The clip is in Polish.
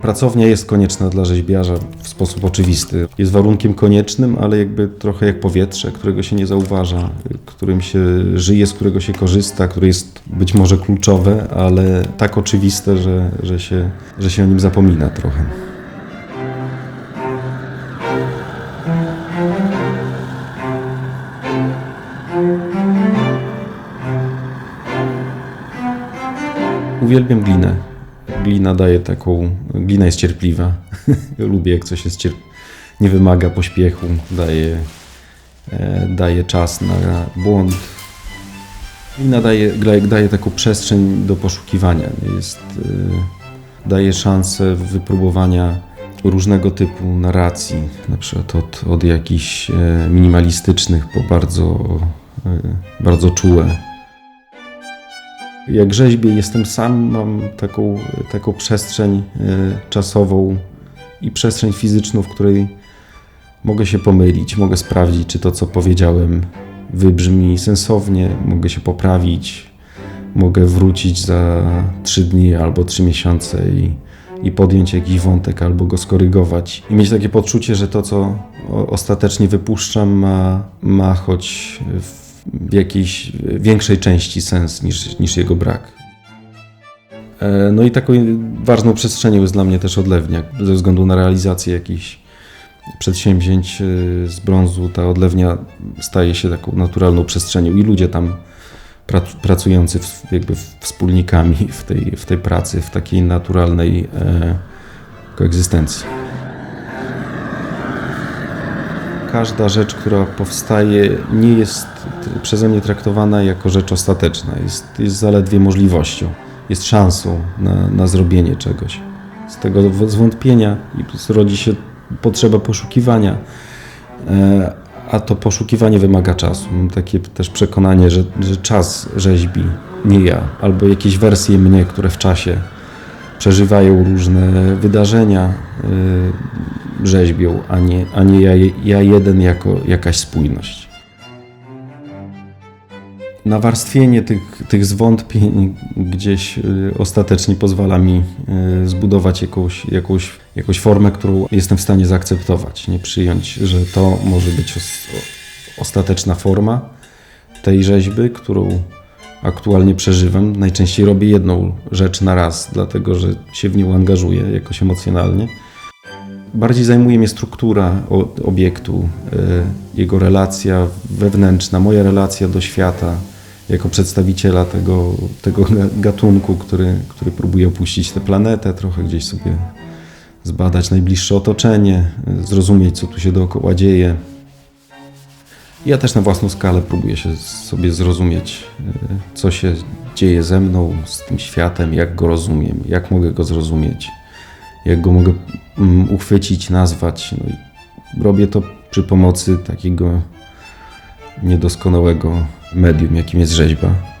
Pracownia jest konieczna dla rzeźbiarza w sposób oczywisty. Jest warunkiem koniecznym, ale jakby trochę jak powietrze, którego się nie zauważa, którym się żyje, z którego się korzysta, które jest być może kluczowe, ale tak oczywiste, że, że, się, że się o nim zapomina trochę. Uwielbiam glinę. Glina daje taką. Glina jest cierpliwa. Lubię, jak coś jest cierp... nie wymaga pośpiechu, daje, e, daje czas na błąd. Glina daje, daje, daje taką przestrzeń do poszukiwania. Jest, e, daje szansę wypróbowania różnego typu narracji, na przykład od, od jakichś e, minimalistycznych po bardzo, e, bardzo czułe. Jak rzeźbię jestem sam, mam taką, taką przestrzeń y, czasową i przestrzeń fizyczną, w której mogę się pomylić, mogę sprawdzić, czy to, co powiedziałem, wybrzmi sensownie, mogę się poprawić, mogę wrócić za trzy dni albo trzy miesiące i, i podjąć jakiś wątek albo go skorygować. I mieć takie poczucie, że to, co ostatecznie wypuszczam, ma, ma choć w w jakiejś większej części sens niż, niż jego brak. E, No i taką ważną przestrzenią jest dla mnie też odlewnia. Ze względu na realizację jakichś przedsięwzięć e, z brązu, ta odlewnia staje się taką naturalną przestrzenią i ludzie tam prac- pracujący jakby wspólnikami w tej, w tej pracy, w takiej naturalnej e, koegzystencji. Każda rzecz, która powstaje, nie jest przeze mnie traktowana jako rzecz ostateczna. Jest, jest zaledwie możliwością, jest szansą na, na zrobienie czegoś. Z tego zwątpienia rodzi się potrzeba poszukiwania, e, a to poszukiwanie wymaga czasu. Mam takie też przekonanie, że, że czas rzeźbi, nie ja, albo jakieś wersje mnie, które w czasie przeżywają różne wydarzenia, y, rzeźbią, a nie, a nie ja, ja jeden jako jakaś spójność. Nawarstwienie tych, tych zwątpień gdzieś y, ostatecznie pozwala mi y, zbudować jakąś, jakąś, jakąś formę, którą jestem w stanie zaakceptować, nie przyjąć, że to może być ostateczna forma tej rzeźby, którą aktualnie przeżywam. Najczęściej robię jedną rzecz na raz, dlatego że się w nią angażuję jakoś emocjonalnie. Bardziej zajmuje mnie struktura obiektu, y, jego relacja wewnętrzna, moja relacja do świata jako przedstawiciela tego, tego ga- gatunku, który, który próbuje opuścić tę planetę, trochę gdzieś sobie zbadać najbliższe otoczenie, zrozumieć, co tu się dookoła dzieje. Ja też na własną skalę próbuję się sobie zrozumieć, y, co się dzieje ze mną, z tym światem, jak go rozumiem, jak mogę go zrozumieć, jak go mogę mm, uchwycić, nazwać. No robię to przy pomocy takiego niedoskonałego medium, jakim jest rzeźba.